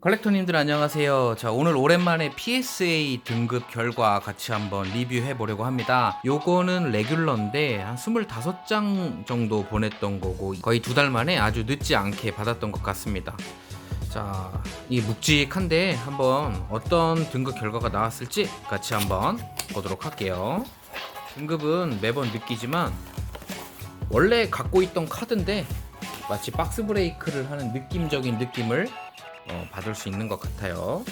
컬렉터님들 안녕하세요. 자, 오늘 오랜만에 PSA 등급 결과 같이 한번 리뷰해 보려고 합니다. 요거는 레귤러인데 한 25장 정도 보냈던 거고 거의 두 달 만에 아주 늦지 않게 받았던 것 같습니다. 자, 이 묵직한데 한번 어떤 등급 결과가 나왔을지 같이 한번 보도록 할게요. 등급은 매번 느끼지만 원래 갖고 있던 카드인데 마치 박스 브레이크를 하는 느낌적인 느낌을 어, 받을 수 있는 것 같아요.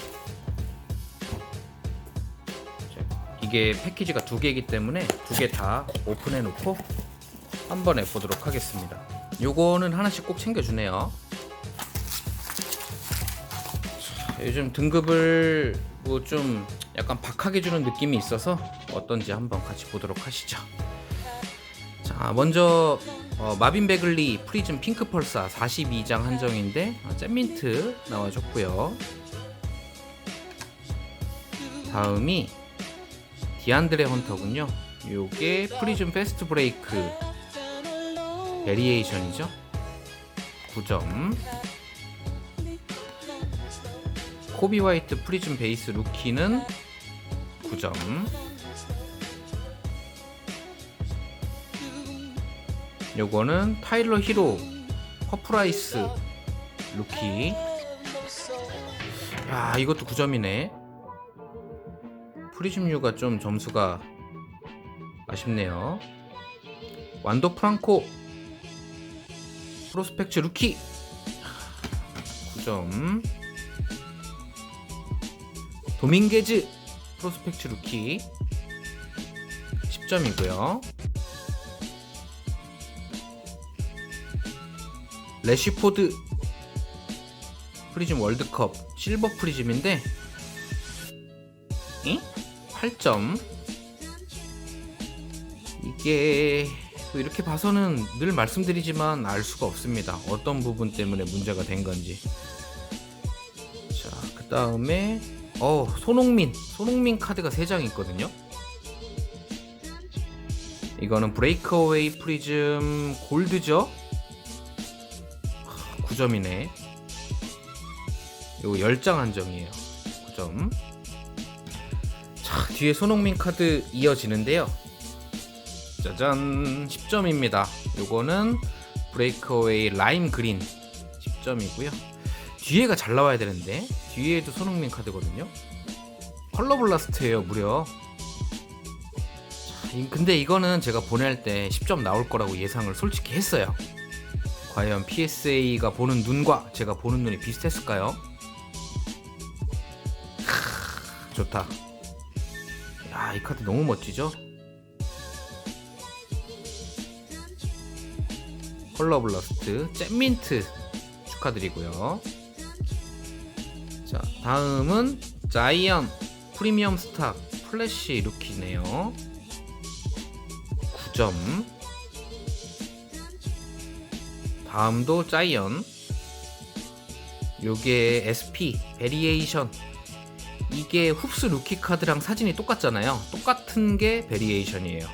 자, 이게 패키지가 두 개이기 때문에 두 개 다 오픈해 놓고 한 번에 보도록 하겠습니다. 요거는 하나씩 꼭 챙겨주네요. 자, 요즘 등급을 뭐 좀 약간 박하게 주는 느낌이 있어서 어떤지 한번 같이 보도록 하시죠. 자, 먼저 어, 마빈 베글리 프리즘 핑크 펄사 42장 한정인데 어, 잼민트 나와줬고요. 다음이 디안드레 헌터군요. 요게 프리즘 페스트 브레이크 베리에이션이죠. 9점. 코비 화이트 프리즘 베이스 루키는 9점. 요거는 타일러 히로 퍼프라이스 루키. 야 이것도 9점이네. 프리즘유가 좀 점수가 아쉽네요. 완도 프랑코 프로스펙츠 루키. 9점. 도밍게즈 프로스펙츠 루키. 10점이고요 레시포드 프리즘 월드컵 실버 프리즘인데 응? 8점. 이게 뭐 이렇게 봐서는 늘 말씀드리지만 알 수가 없습니다. 어떤 부분 때문에 문제가 된 건지. 자그 다음에 어 손흥민. 손흥민 카드가 3장 있거든요. 이거는 브레이크어웨이 프리즘 골드죠 9점이네. 요거 10장 한정이에요. 9점. 자, 뒤에 손흥민 카드 이어지는데요. 짜잔, 10점입니다. 요거는 브레이크어웨이 라임 그린 10점이고요. 뒤에가 잘 나와야 되는데 뒤에도 손흥민 카드거든요. 컬러 블라스트예요, 무려. 자, 근데 이거는 제가 보낼 때 10점 나올 거라고 예상을 솔직히 했어요. 과연 PSA가 보는 눈과 제가 보는 눈이 비슷했을까요? 하, 좋다. 야, 이 카드 너무 멋지죠? 컬러 블러스트, 잼민트 축하드리고요. 자, 다음은 자이언 프리미엄 스탁 플래시 루키네요. 9점. 다음도 자이언. 요게 SP 베리에이션 이게 흡수 루키 카드랑 사진이 똑같잖아요. 똑같은 게 베리에이션이에요.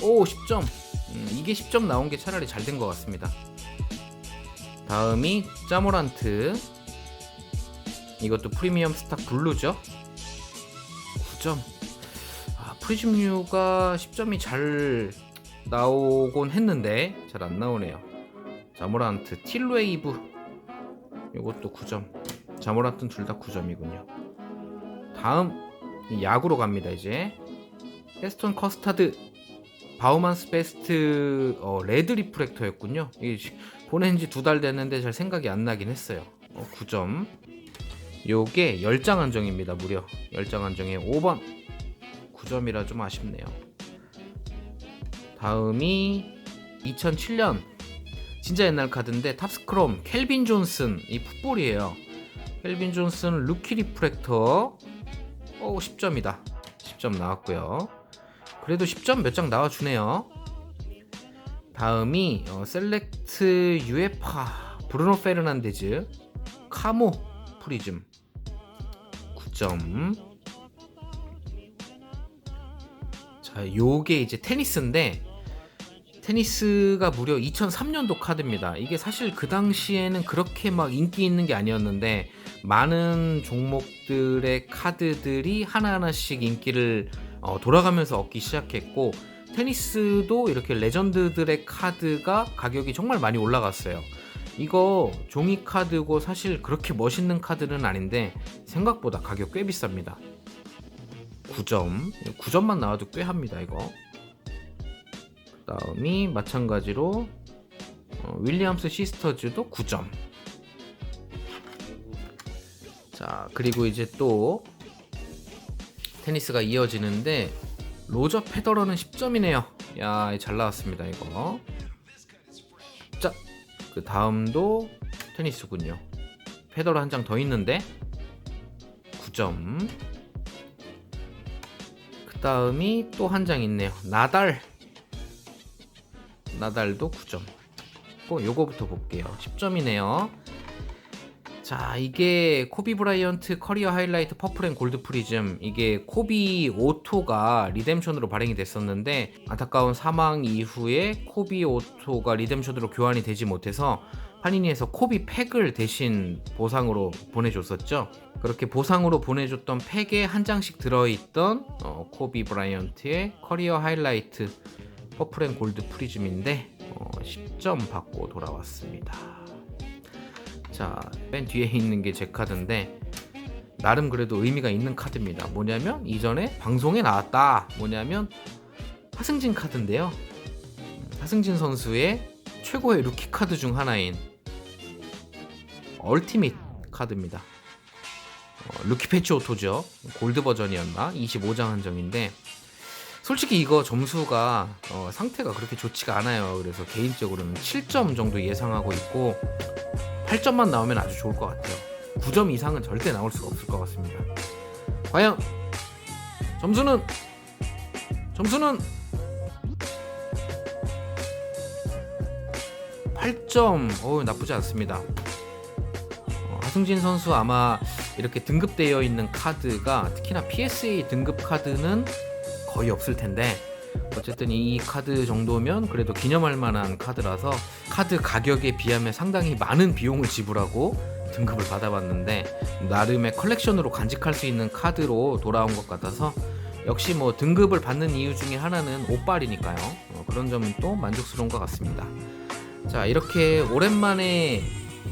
오 10점. 음, 이게 10점 나온 게 차라리 잘 된 것 같습니다. 다음이 짜모란트. 이것도 프리미엄 스탁 블루죠? 9점. 아, 프리즘류가 10점이 잘 나오곤 했는데 잘 안 나오네요 자모란트 틸웨이브. 이것도 9점. 자모란트는 둘 다 9점이군요. 다음 야구로 갑니다 이제. 헤스톤 커스타드 바우만스 베스트 어, 레드 리프렉터였군요. 이게 보낸 지 두 달 됐는데 잘 생각이 안 나긴 했어요. 어, 9점. 요게 10장 한정입니다 무려. 10장 한정에 5번. 9점이라 좀 아쉽네요. 다음이 2007년 진짜 옛날 카드인데 탑스크롬 켈빈 존슨 이 풋볼이에요. 켈빈 존슨 루키 리프렉터 오 10점이다. 10점 나왔고요. 그래도 10점 몇 장 나와주네요. 다음이 어, 셀렉트 유에파 브루노 페르난데즈 카모 프리즘 9점 자 요게 이제 테니스인데 테니스가 무려 2003년도 카드입니다. 이게 사실 그 당시에는 그렇게 막 인기 있는 게 아니었는데 많은 종목들의 카드들이 하나하나씩 인기를 어, 돌아가면서 얻기 시작했고 테니스도 이렇게 레전드들의 카드가 가격이 정말 많이 올라갔어요. 이거 종이 카드고 사실 그렇게 멋있는 카드는 아닌데 생각보다 가격 꽤 비쌉니다. 9점. 9점만 나와도 꽤 합니다, 이거. 그다음이 마찬가지로 어, 윌리엄스 시스터즈도 9점. 자, 그리고 이제 또 테니스가 이어지는데 로저 페더러는 10점이네요. 야, 잘 나왔습니다, 이거. 자, 그 다음도 테니스군요. 페더러 한 장 더 있는데 9점. 그 다음이 또 한 장 있네요. 나달. 나달도 9점. 꼭 요거부터 볼게요. 10점이네요. 자, 이게 코비 브라이언트 커리어 하이라이트 퍼플 앤 골드 프리즘. 이게 코비 오토가 리뎀션으로 발행이 됐었는데 안타까운 사망 이후에 코비 오토가 리뎀션으로 교환이 되지 못해서 파니니에서 코비 팩을 대신 보상으로 보내줬었죠. 그렇게 보상으로 보내줬던 팩에 한 장씩 들어있던 어, 코비 브라이언트의 커리어 하이라이트 퍼플 앤 골드 프리즘인데 어, 10점 받고 돌아왔습니다. 자, 맨 뒤에 있는 게 제 카드인데 나름 그래도 의미가 있는 카드입니다. 뭐냐면 이전에 방송에 나왔다. 뭐냐면 하승진 카드인데요. 음, 하승진 선수의 최고의 루키 카드 중 하나인 얼티밋 카드입니다. 어, 루키 패치 오토죠. 골드 버전이었나? 25장 한정인데 솔직히 이거 점수가 어, 상태가 그렇게 좋지가 않아요. 그래서 개인적으로는 7점 정도 예상하고 있고 8점만 나오면 아주 좋을 것 같아요. 9점 이상은 절대 나올 수가 없을 것 같습니다. 과연 점수는 점수는 8점. 어 나쁘지 않습니다. 어, 하승진 선수 아마 이렇게 등급되어 있는 카드가 특히나 PSA 등급 카드는 거의 없을 텐데 어쨌든 이 카드 정도면 그래도 기념할 만한 카드라서 카드 가격에 비하면 상당히 많은 비용을 지불하고 등급을 받아봤는데 나름의 컬렉션으로 간직할 수 있는 카드로 돌아온 것 같아서 역시 뭐 등급을 받는 이유 중에 하나는 옷빨이니까요. 어, 그런 점은 또 만족스러운 것 같습니다. 자 이렇게 오랜만에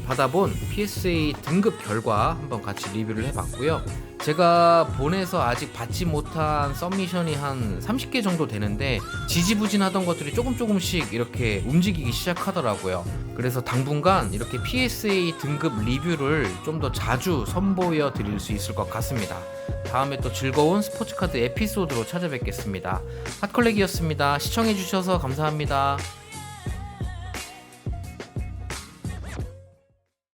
받아본 PSA 등급 결과 한번 같이 리뷰를 해봤고요 제가 보내서 아직 받지 못한 썸미션이 한 30개 정도 되는데 지지부진하던 것들이 조금 조금씩 이렇게 움직이기 시작하더라고요. 그래서 당분간 이렇게 PSA 등급 리뷰를 좀 더 자주 선보여 드릴 수 있을 것 같습니다. 다음에 또 즐거운 스포츠카드 에피소드로 찾아뵙겠습니다. 핫컬렉이었습니다. 시청해주셔서 감사합니다.